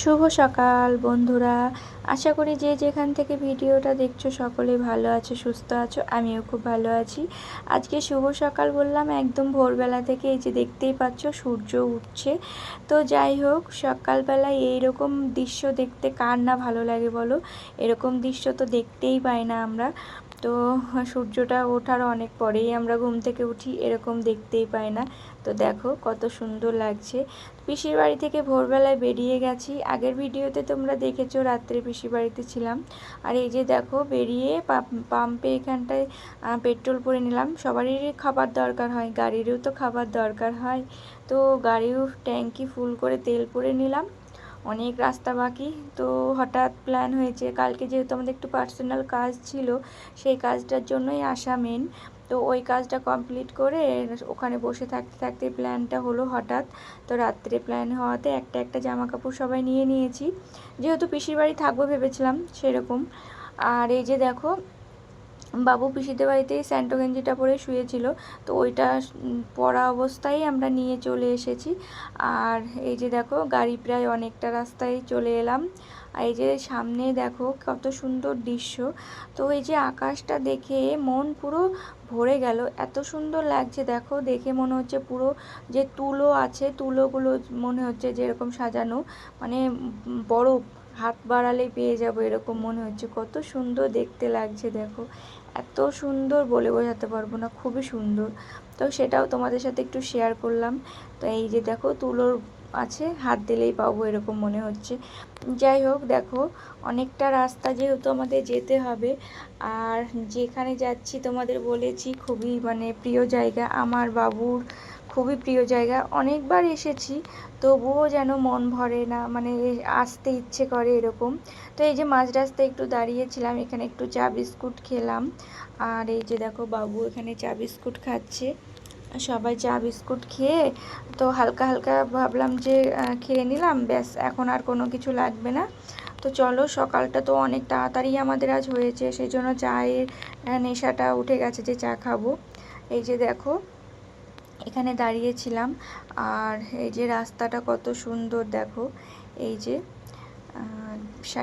শুভ সকাল, বন্ধুরা। আশা করি যে যেখান থেকে ভিডিওটা দেখছ সকলে ভালো আছো, সুস্থ আছো, আমিও খুব ভালো আছি। আজকে শুভ সকাল বললাম, একদম ভোরবেলা থেকে এই যে দেখতেই পাচ্ছ সূর্য উঠছে। তো যাই হোক, সকালবেলায় এইরকম দৃশ্য দেখতে কার না ভালো লাগে বলো? এরকম দৃশ্য তো দেখতেই পাই না আমরা। তো সূর্যটা ওঠার অনেক পরেই আমরা ঘুম থেকে উঠি, এরকম দেখতেই পাই না। তো দেখো কত সুন্দর লাগছে। পিসির বাড়ি থেকে ভোরবেলায় বেরিয়ে গেছি। আগের ভিডিওতে তোমরা দেখেছ রাত্রে পিসির বাড়িতে ছিলাম। আর এই যে দেখো বেরিয়ে পাম্পে এখানটায় পেট্রোল পরে নিলাম। সবারই খাবার দরকার হয়, গাড়িরও তো খাবার দরকার হয়। তো গাড়িও ট্যাঙ্কি ফুল করে তেল পরে নিলাম। অনেক রাস্তা বাকি। তো হঠাৎ প্ল্যান হয়েছে, কালকে যেহেতু আমাদের একটু পার্সোনাল কাজ ছিল, সেই কাজটার জন্যই আসা মেন তো ওই কাজটা কমপ্লিট করে ওখানে বসে থাকতে থাকতে প্ল্যানটা হলো হঠাৎ। তো রাত্রে প্ল্যান হওয়াতে একটা একটা জামা কাপড় সবাই নিয়ে নিয়েছি। যেহেতু পিসির বাড়ি থাকব ভেবেছিলাম সেরকম। আর এই যে দেখো বাবু পিসিদের বাড়িতেই স্যান্টো গেঞ্জিটা পরে শুয়েছিল। তো ওইটা পরা অবস্থায় আমরা নিয়ে চলে এসেছি। আর এই যে দেখো, গাড়ি প্রায় অনেকটা রাস্তায় চলে এলাম। আর এই যে সামনে দেখো, কত সুন্দর দৃশ্য। তো এই যে আকাশটা দেখে মন পুরো ভরে গেল। এত সুন্দর লাগছে, দেখো, দেখে মনে হচ্ছে পুরো যে তুলো আছে, তুলোগুলো মনে হচ্ছে যেরকম সাজানো। মানে বড় হাত বাড়ালে পেয়ে যাব এরকম মনে হচ্ছে। কত সুন্দর দেখতে লাগছে, দেখো। এত সুন্দর বলে বোঝাতে পারব না, খুবই সুন্দর। তো সেটাও তোমাদের সাথে একটু শেয়ার করলাম। তো এই যে দেখো, তুলোর আছে, হাত দিলেই পাবো এরকম মনে হচ্ছে। যাই হোক, দেখো, অনেকটা রাস্তা যেহেতু আমাদের যেতে হবে, আর যেখানে যাচ্ছি তোমাদের বলেছি, খুবই মানে প্রিয় জায়গা, আমার বাবুর খুবই প্রিয় জায়গা। অনেকবার এসেছি, তবুও যেন মন ভরে না মানে আসতে ইচ্ছে করে এরকম। তো এই যে মাঝ রাস্তায় একটু দাঁড়িয়েছিলাম, এখানে একটু চা বিস্কুট খেলাম। আর এই যে দেখো বাবু এখানে চা বিস্কুট খাচ্ছে। সবাই চা বিস্কুট খেয়ে, তো হালকা হালকা ভাবলাম যে খেয়ে নিলাম, ব্যাস এখন আর কোনো কিছু লাগবে না। তো চলো, সকালটা তো অনেক তাড়াতাড়ি আমাদের আজ হয়েছে সেই জন্য চায়ের নেশাটা উঠে গেছে যে চা খাব। এই যে দেখো এখানে দাঁড়িয়েছিলাম। আর এই যে রাস্তাটা কত সুন্দর দেখো। এই যে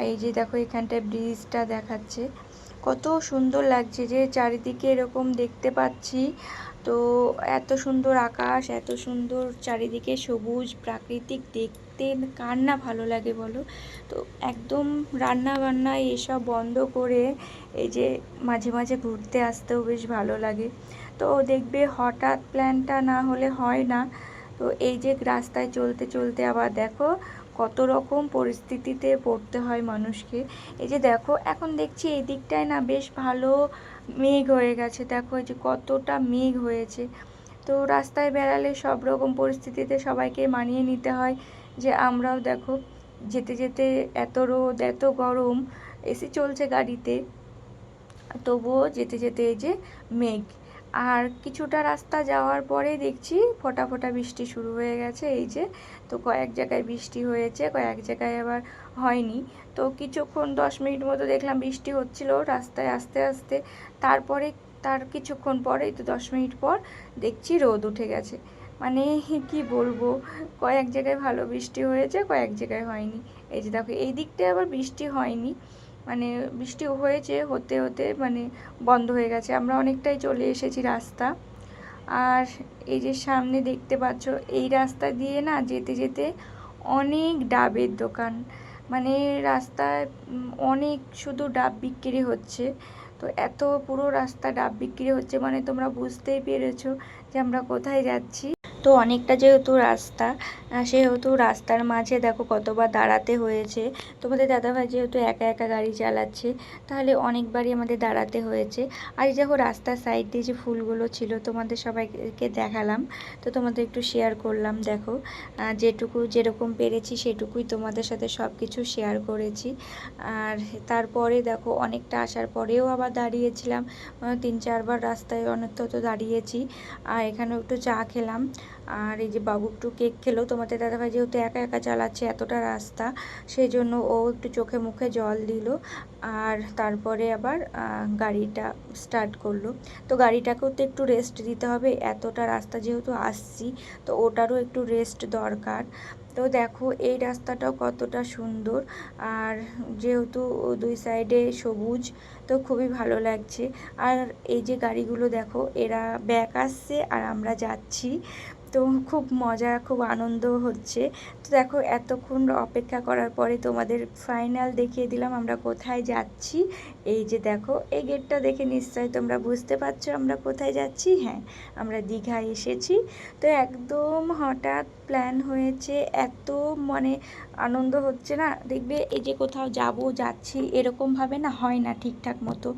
এই যে দেখো এখানটায় ব্রিজটা দেখাচ্ছে। কত সুন্দর লাগছে যে চারিদিকে এরকম দেখতে পাচ্ছি। তো এত সুন্দর আকাশ, এত সুন্দর চারিদিকে সবুজ প্রাকৃতিক দেখতে। কার না ভালো লাগে বলো? তো একদম রান্না বান্না এসব বন্ধ করে এই যে মাঝে মাঝে ঘুরতে আসতেও বেশ ভালো লাগে। তো দেখবে হঠাৎ প্ল্যানটা না হলে হয় না। তো এই যে রাস্তায় চলতে চলতে আবার দেখো কত রকম পরিস্থিতিতে পড়তে হয় মানুষকে। এই যে দেখো এখন দেখছি এই দিকটায় না বেশ ভালো মেঘ হয়ে গেছে। দেখো এই যে কতটা মেঘ হয়েছে। তো রাস্তায় বেড়ালে সব রকম পরিস্থিতিতে সবাইকে মানিয়ে নিতে হয় যে আমরাও দেখো, যেতে যেতে এত রোদ, এত গরম এসি চলছে গাড়িতে, তবুও যেতে যেতে এই যে মেঘ। আর কিছুটা রাস্তা যাওয়ার পরে দেখছি ফোটা ফোটা বৃষ্টি শুরু হয়ে গেছে, এই যে তো কয়েক জায়গায় বৃষ্টি হয়েছে, কয়েক জায়গায় আবার হয়নি। তো কিছুক্ষণ দশ মিনিট মতো দেখলাম বৃষ্টি হচ্ছিল রাস্তায় আস্তে আস্তে। তারপরে তার কিছুক্ষণ পরেই তো দশ মিনিট পর দেখছি রোদ উঠে গেছে। মানে কি বলব? কয়েক জায়গায় ভালো বৃষ্টি হয়েছে, কয়েক জায়গায় হয়নি। এই যে দেখো, এই দিকটায় আবার বৃষ্টি হয়নি। মানে বৃষ্টি হয়েছে, হতে হতে মানে বন্ধ হয়ে গেছে। আমরা অনেকটাই চলে এসেছি রাস্তা। আর এই যে সামনে দেখতে পাচ্ছ, এই রাস্তা দিয়ে না যেতে যেতে অনেক ডাবের দোকান। মানে রাস্তায় অনেক শুধু ডাব বিক্রি হচ্ছে। তো এত পুরো রাস্তা ডাব বিক্রি হচ্ছে মানে তোমরা বুঝতেই পেরেছ যে আমরা কোথায় যাচ্ছি। তো অনেকটা যেহেতু রাস্তা সেহেতু রাস্তার মাঝে দেখো কতবার দাঁড়াতে হয়েছে। তোমাদের দাদাভাই যেহেতু একা একা গাড়ি চালাচ্ছে, তাহলে অনেকবারই আমাদের দাঁড়াতে হয়েছে। আর এই দেখো রাস্তার সাইড দিয়ে যে ফুলগুলো ছিল, তোমাদের সবাইকে দেখালাম। তো তোমাদের একটু শেয়ার করলাম, দেখো। যেটুকু যেরকম পেরেছি সেটুকুই তোমাদের সাথে সব কিছু শেয়ার করেছি। আর তারপরে দেখো অনেকটা আসার পরেও আবার দাঁড়িয়েছিলাম। তিন চারবার রাস্তায় অনেকটা তো দাঁড়িয়েছি। আর এখানেও একটু চা খেলাম। আর এই যে বাবু একটু কেক খেলো, তোমাদের দাদাভাই যেহেতু একা একা চালাচ্ছে এতটা রাস্তা সেই জন্য ও একটু চোখে মুখে জল দিল। আর তারপরে আবার গাড়িটা স্টার্ট করল। তো গাড়িটাকেও তো একটু রেস্ট দিতে হবে, এতটা রাস্তা যেহেতু আসছি, তো ওটারও একটু রেস্ট দরকার। তো দেখো, এই রাস্তাটাও কতটা সুন্দর। আর যেহেতু দুই সাইডে সবুজ, তো খুবই ভালো লাগছে। আর এই যে গাড়িগুলো দেখো, এরা ব্যাক আসছে আর আমরা যাচ্ছি। তো খুব মজা, খুব আনন্দ হচ্ছে। তো দেখো, এতক্ষণ অপেক্ষা করার পরে তোমাদের ফাইনাল দেখিয়ে দিলাম আমরা কোথায় যাচ্ছি। এই যে দেখো, এই গেটটা দেখে নিশ্চয় তোমরা বুঝতে পারছ আমরা কোথায় যাচ্ছি। হ্যাঁ আমরা দীঘায় এসেছি। তো একদম হঠাৎ প্ল্যান হয়েছে, এত মানে আনন্দ হচ্ছে না? দেখবে এই যে কোথাও যাব, যাচ্ছি এরকমভাবে না হয় না ঠিকঠাক মতো।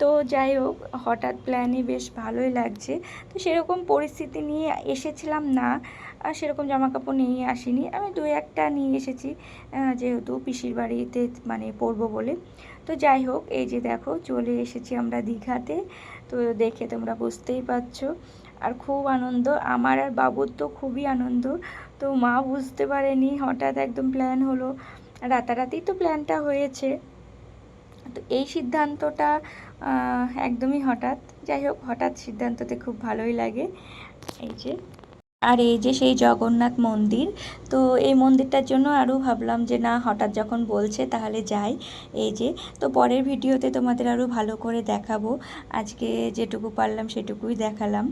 তো যাই হোক, হঠাৎ প্ল্যানই বেশ ভালোই লাগছে। তো সেরকম পরিস্থিতি নিয়ে এসেছিলাম না, আর সেরকম জামা কাপড় নিয়ে আসিনি। আমি দু একটা নিয়ে এসেছি যেহেতু পিসির বাড়িতে মানে পরবো বলে। তো যাই হোক, এই যে দেখো, চলে এসেছি আমরা দীঘাতে। তো দেখে তোমরা বুঝতেই পারছ। আর খুব আনন্দ, আমার আর বাবুর তো খুবই আনন্দ। তো মা বুঝতে পারেনি, হঠাৎ একদম প্ল্যান হলো। রাতারাতি তো প্ল্যানটা হয়েছে। তো এই সিদ্ধান্তটা একদমই হঠাৎ। যাই হোক, হঠাৎ সিদ্ধান্ততে খুব ভালোই লাগে। এই যে আর এই যে সেই জগন্নাথ মন্দির, তো এই মন্দিরটার জন্য আরও ভাবলাম যে না, হঠাৎ যখন বলছে তাহলে যাই। এই যে, তো পরের ভিডিওতে তোমাদের আরও ভালো করে দেখাবো। আজকে যেটুকু পারলাম সেটুকুই দেখালাম।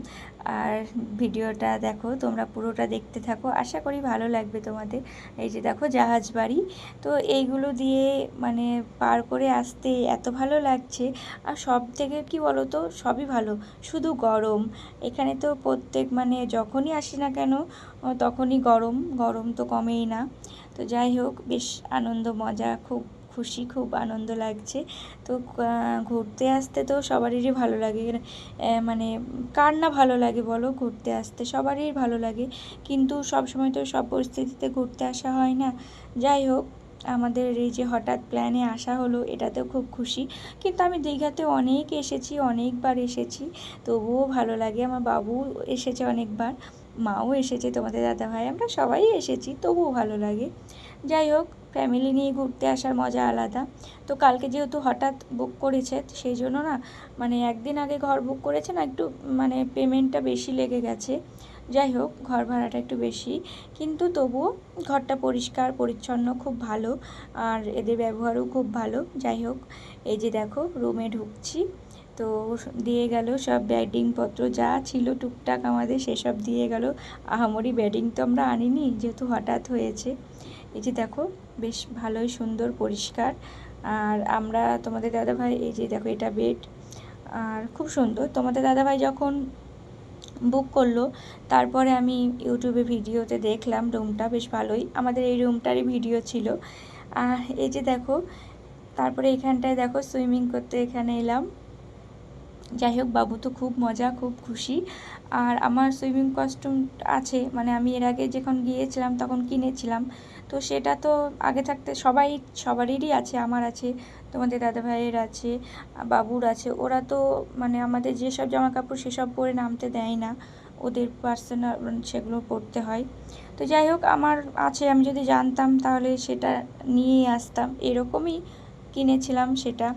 আর ভিডিওটা দেখো, তোমরা পুরোটা দেখতে থাকো। আশা করি ভালো লাগবে তোমাদের। এই যে দেখো, জাহাজ বাড়ি। তো এইগুলো দিয়ে মানে পার করে আসতে এত ভালো লাগছে। আর সব থেকে কি বলো তো সবই ভালো। শুধু গরম। এখানে তো প্রত্যেক মানে যখনই আসি না কেন তখনই গরম। গরম তো কমেই না। তো যাই হোক, বেশ আনন্দ, মজা, খুব খুশি, খুব আনন্দ লাগছে। তো ঘুরতে আসতে তো সবারই ভালো লাগে। মানে কার না ভালো লাগে বলো? ঘুরতে আসতে সবারই ভালো লাগে। কিন্তু সব সময় তো সব পরিস্থিতিতে ঘুরতে আসা হয় না। যাই হোক, আমাদের এই যে হঠাৎ প্ল্যানে আসা হলো, এটাতেও খুব খুশি। কিন্তু আমি দীঘাতে অনেক এসেছি, অনেকবার এসেছি। তবুও ভালো লাগে, আমার বাবু এসেছে অনেকবার, মাও এসেছে তোমাদের দাদাভাই, আমরা সবাই এসেছি, তবুও ভালো লাগে। যাই হোক ফ্যামিলি নিয়ে ঘুরতে আসার মজা আলাদা। তো কালকে যেহেতু হঠাৎ বুক করেছে, সেই জন্য না মানে একদিন আগে ঘর বুক করেছে না, একটু মানে পেমেন্টটা বেশি লেগে গেছে। যাই হোক, ঘর ভাড়াটা একটু বেশি। কিন্তু তবুও ঘরটা পরিষ্কার, পরিচ্ছন্ন, খুব ভালো। আর এদের ব্যবহারও খুব ভালো। যাই হোক, এই যে দেখো রুমে ঢুকছি। তো দিয়ে গেল সব ব্যাডিংপত্র যা ছিল টুকটাক আমাদের, সেসব দিয়ে গেল। আহামরি ব্যাডিং তো আমরা আনিনি, যেহেতু হঠাৎ হয়েছে। এই যে দেখো, বেশ ভালোই সুন্দর, পরিষ্কার। আর আমরা, তোমাদের দাদাভাই, এই যে দেখো, এটা বেড আর খুব সুন্দর। তোমাদের দাদাভাই যখন বুক করল, তারপরে আমি ইউটিউবে ভিডিওতে দেখলাম রুমটা, বেশ ভালোই। আমাদের এই রুমটারই ভিডিও ছিল। আর এই যে দেখো, তারপরে এখানটায় দেখো সুইমিং করতে এখানে এলাম। যাই হোক, বাবু তো খুব মজা, খুব খুশি। আর আমার সুইমিং কস্টিউম আছে মানে আমি এর আগে যখন গিয়েছিলাম, তখন কিনেছিলাম। তো সেটা তো আগে থাকতে সবাই সবারই আছে, আমার আছে, তোমাদের দাদাভাইয়ের আছে, বাবুর আছে, ওরা তো মানে আমাদের যেসব জামা কাপড় সেসব পরে নামতে দেয় না, ওদের পার্সোনাল সেগুলো পরতে হয়। তো যাই হোক, আমার আছে, আমি যদি জানতাম তাহলে সেটা নিয়েই আসতাম, এরকমই কিনেছিলাম সেটা।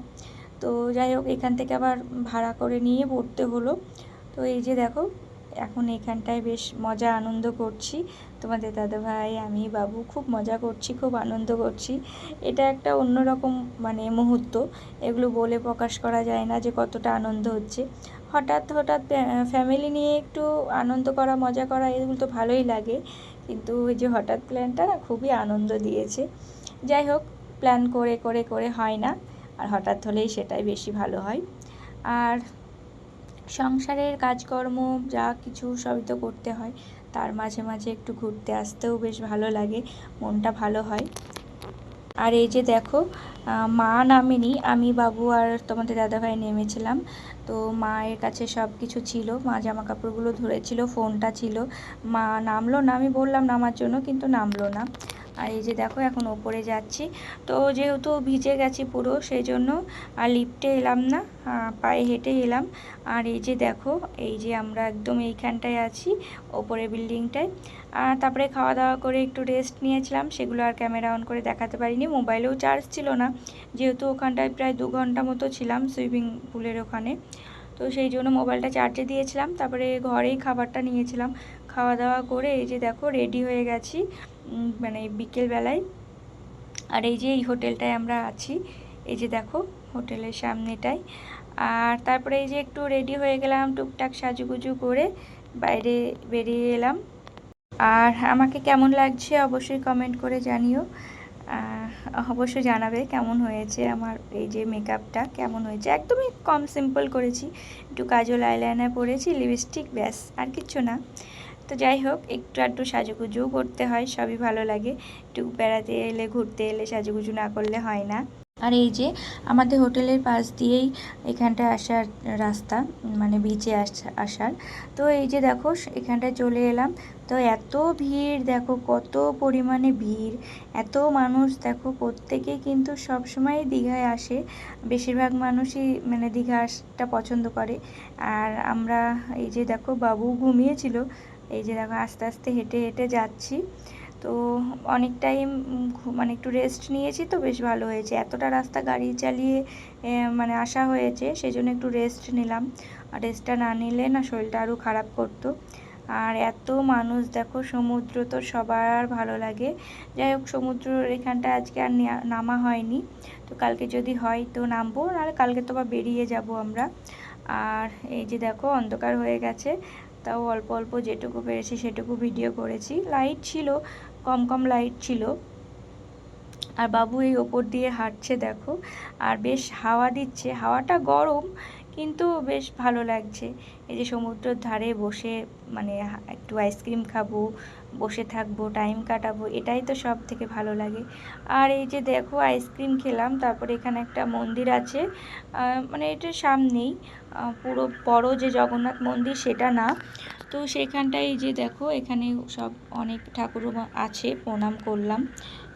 তো যাই হোক, এখান থেকে আবার ভাড়া করে নিয়ে পড়তে হলো। তো এই যে দেখো, এখন এখানটায় বেশ মজা, আনন্দ করছি। তোমাদের দাদাভাই, আমি, বাবু খুব মজা করছি, খুব আনন্দ করছি। এটা একটা অন্যরকম মানে মুহূর্ত। এগুলো বলে প্রকাশ করা যায় না যে কতটা আনন্দ হচ্ছে। হঠাৎ হঠাৎ ফ্যামিলি নিয়ে একটু আনন্দ করা, মজা করা, এগুলো তো ভালোই লাগে। কিন্তু ওই যে হঠাৎ প্ল্যানটা না খুবই আনন্দ দিয়েছে। যাই হোক প্ল্যান করে করে করে হয় না। আর হঠাৎ হলেই সেটাই বেশি ভালো হয়। আর সংসারের কাজকর্ম, যা কিছু সবই তো করতে হয়। তার মাঝে মাঝে একটু ঘুরতে আসতেও বেশ ভালো লাগে, মনটা ভালো হয়। আর এই যে দেখো মা নামেনি, আমি বাবু আর তোমাদের দাদাভাই নেমেছিলাম। তো মায়ের কাছে সব কিছু ছিল, মা জামা কাপড়গুলো ধরেছিল, ফোনটা ছিল। মা নামলো না, আমি বললাম নামার জন্য, কিন্তু নামলো না। আর এই যে দেখো, এখন ওপরে যাচ্ছি। তো যেহেতু ভিজে গেছি পুরো সেই জন্য আর লিফটে এলাম না পায়ে হেঁটে এলাম। আর এই যে দেখো, এই যে আমরা একদম এইখানটায় আছি ওপরে বিল্ডিংটায়। আর তারপরে খাওয়া দাওয়া করে একটু রেস্ট নিয়েছিলাম, সেগুলো আর ক্যামেরা অন করে দেখাতে পারিনি। মোবাইলেও চার্জ ছিল না, যেহেতু ওখানটায় প্রায় দু ঘণ্টা মতো ছিলাম সুইমিং পুলের ওখানে। তো সেই জন্য মোবাইলটা চার্জে দিয়েছিলাম, তারপরে ঘরেই খাবারটা নিয়েছিলাম। খাওয়া দাওয়া করে এই যে দেখো রেডি হয়ে গেছি। মানে বিকেলবেলায়। আর এই যে এই হোটেলটায় আমরা আছি, এই যে দেখো হোটেলের সামনেটাই আর তারপরে এই যে একটু রেডি হয়ে গেলাম, টুকটাক সাজুগুজু করে বাইরে বেরিয়ে এলাম। আর আমাকে কেমন লাগছে অবশ্যই কমেন্ট করে জানিও। অবশ্যই জানাবে কেমন হয়েছে আমার এই যে মেকআপটা কেমন হয়েছে? একদমই কম সিম্পল করেছি। একটু কাজল আইলাইনার পরেছি লিপস্টিক ব্যাস, আর কিচ্ছু না। তো যাই হোক, একটু একটু সাজুগুজুও করতে হয়, সবই ভালো লাগে। একটু বেড়াতে এলে, ঘুরতে এলে সাজুগুজু না করলে হয় না। আর এই যে আমাদের হোটেলের পাশ দিয়েই এখানটায় আসার রাস্তা মানে বিচে আসার। তো এই যে দেখো, এখানটায় চলে এলাম। তো এত ভিড়, দেখো কত পরিমাণে ভিড়। এত মানুষ, দেখো প্রত্যেকেই কিন্তু সবসময় দীঘায় আসে। বেশিরভাগ মানুষই মানে দীঘা আসটা পছন্দ করে। আর আমরা এই যে দেখো, বাবু ঘুমিয়েছিল। এই যে দেখো, আস্তে আস্তে হেঁটে হেঁটে যাচ্ছি। তো অনেক টাইম মানে একটু রেস্ট নিয়েছি তো, বেশ ভালো হয়েছে। এতটা রাস্তা গাড়ি চালিয়ে মানে আসা হয়েছে সেই জন্য একটু রেস্ট নিলাম। আর রেস্টটা না নিলে না শরীরটা আরও খারাপ করতো। আর এত মানুষ দেখো, সমুদ্র তো সবার ভালো লাগে। যাই হোক সমুদ্র এখানটা আজকে আর নামা হয়নি। তো কালকে যদি হয় তো নামবো নাহলে কালকে তো বা বেরিয়ে যাব আমরা। আর এই যে দেখো, অন্ধকার হয়ে গেছে। তাও অল্প অল্প যেটুকু পেরেছি সেটুকু ভিডিও করেছি। লাইট ছিল, কম কম লাইট ছিল। আর বাবু এই ওপর দিয়ে হাঁটছে, দেখো। আর বেশ হাওয়া দিচ্ছে। হাওয়াটা গরম, কিন্তু বেশ ভালো লাগছে। এই যে সমুদ্রের ধারে বসে মানে একটু আইসক্রিম খাব বসে থাকব টাইম কাটাবো, এটাই তো সব থেকে ভালো লাগে। আর এই যে দেখো আইসক্রিম খেলাম, তারপরে এখানে একটা মন্দির আছে মানে এটার সামনেই পুরো বড় যে জগন্নাথ মন্দির সেটা না। তো সেখানটায় যে দেখো, এখানে সব অনেক ঠাকুর আছে, প্রণাম করলাম।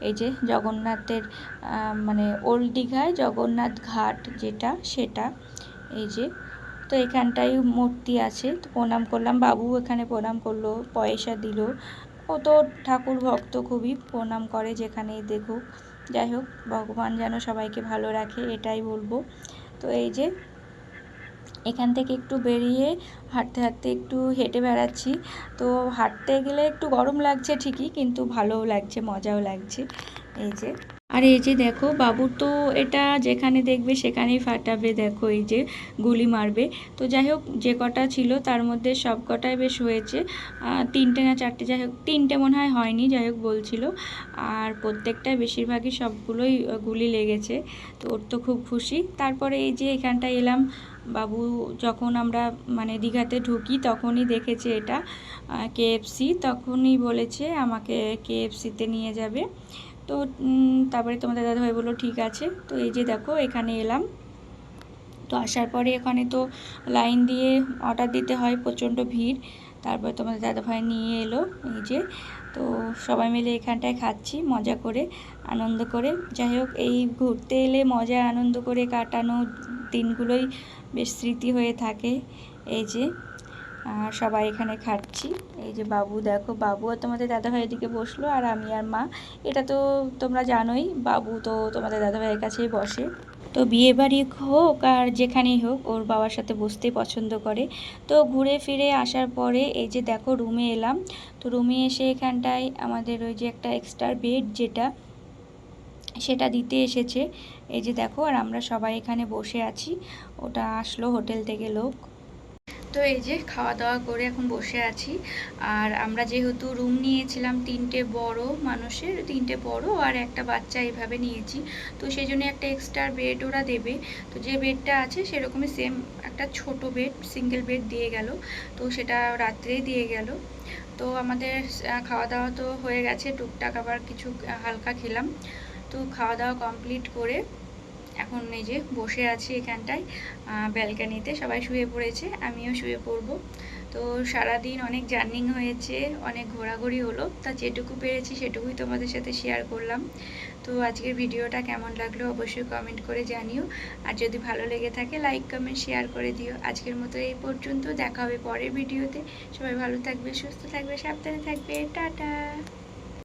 এই যে জগন্নাথের মানে ওল্ড দীঘায় জগন্নাথ ঘাট যেটা, সেটা, এই যে। তো এখানটায় মূর্তি আছে, তো প্রণাম করলাম বাবু এখানে প্রণাম করল, পয়সা দিল ও তো ঠাকুর ভক্ত খুবই প্রণাম করে যেখানেই দেখুক। যাই হোক, ভগবান যেন সবাইকে ভালো রাখে, এটাই বলব। তো এই যে এখান থেকে একটু বেরিয়ে হাঁটতে হাঁটতে একটু হেঁটে বেড়াচ্ছি। তো হাঁটতে গেলে একটু গরম লাগছে ঠিকই, কিন্তু ভালোও লাগছে, মজাও লাগছে। এই যে আর এই যে দেখো বাবুর তো এটা যেখানে দেখবে সেখানেই ফাটাবে, দেখো এই যে গুলি মারবে। তো যাই হোক, যে কটা ছিল তার মধ্যে সব কটাই বেশ হয়েছে। তিনটে না চারটে, যাই হোক, তিনটে মনে হয় হয়নি, যাই হোক বলছিল। আর প্রত্যেকটা বেশিরভাগই সবগুলোই গুলি লেগেছে। তো ওর তো খুব খুশি। তারপরে এই যে এখানটায় এলাম, বাবু যখন আমরা মানে দীঘাতে ঢুকি তখনই দেখেছে এটা কেএফসি তখনই বলেছে আমাকে কেএফসিতে নিয়ে যাবে। তো তারপরে তোমাদের দাদাভাই বলল, ঠিক আছে। তো এই যে দেখো, এখানে এলাম। তো আসার পরে এখানে তো লাইন দিয়ে অর্ডার দিতে হয়, প্রচণ্ড ভিড়। তারপরে তোমাদের দাদাভাই নিয়ে এলো, এই যে। তো সবাই মিলে এখানটায় খাচ্ছি, মজা করে, আনন্দ করে। যাই হোক, এই ঘুরতে এলে মজা, আনন্দ করে কাটানো দিনগুলোই বেশ স্মৃতি হয়ে থাকে। এই যে আর সবাই এখানে খাচ্ছি। এই যে বাবু, দেখো, বাবু আর তোমাদের দাদাভাই এদিকে বসল আর আমি আর মা। এটা তো তোমরা জানোই, বাবু তো তোমাদের দাদাভাইয়ের কাছেই বসে। তো বিয়ে বাড়ি হোক আর যেখানেই হোক, ওর বাবার সাথে বসতেই পছন্দ করে। তো ঘুরে ফিরে আসার পরে এই যে দেখো, রুমে এলাম। তো রুমে এসে এখানটায় আমাদের ওই যে একটা এক্সট্রা বেড যেটা, সেটা দিতে এসেছে। এই যে দেখো, আর আমরা সবাই এখানে বসে আছি। ওটা আসলো হোটেল থেকে লোক। তো এই যে খাওয়া দাওয়া করে এখন বসে আছি। আর আমরা যেহেতু রুম নিয়েছিলাম তিনটে বড় মানুষের, তিনটে বড় আর একটা বাচ্চা এইভাবে নিয়েছি। তো সেই জন্য একটা এক্সট্রা বেড ওরা দেবে। তো যে বেডটা আছে সেরকমই সেম একটা ছোট বেড সিঙ্গেল বেড দিয়ে গেল। তো সেটা রাত্রেই দিয়ে গেল। তো আমাদের খাওয়া দাওয়া তো হয়ে গেছে। টুকটাক আবার কিছু হালকা খেলাম। তো খাওয়া দাওয়া কমপ্লিট করে এখন এই যে বসে আছি এখানটায় ব্যালকানিতে, সবাই শুয়ে পড়েছে, আমিও শুয়ে পড়ব। তো সারাদিন অনেক জার্নিং হয়েছে, অনেক ঘোরাঘুরি হলো, তা যেটুকু পেরেছি সেটুকুই তোমাদের সাথে শেয়ার করলাম। তো আজকের ভিডিওটা কেমন লাগল অবশ্যই কমেন্ট করে জানিও। আর যদি ভালো লেগে থাকে লাইক কমেন্ট শেয়ার করে দিও। আজকের মতো এই পর্যন্ত, দেখা হবে পরের ভিডিওতে। সবাই ভালো থাকবে, সুস্থ থাকবে, সাবধানে থাকবে। টাটা!